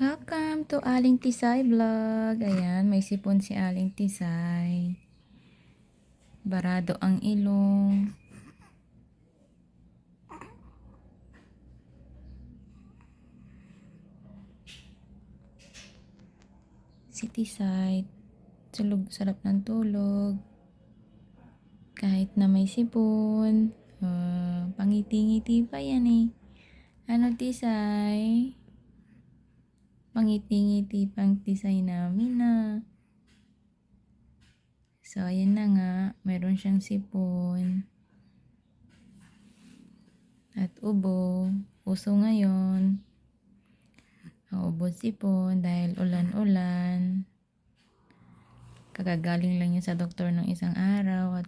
Welcome to Aling Tisay Vlog. Ayan, may sipon si Aling Tisay. Barado ang ilong. Si Tisay, tulog, sarap ng tulog. Kahit na may sipon, uh, pangiti-ngiti pa yan eh. Ano Tisay? Pangiti-ngiti pang tisay namin na. So, ayan na nga. Meron siyang sipon. At ubo. Uso ngayon. Ubo sipon dahil ulan-ulan. Kagagaling lang niya sa doktor ng isang araw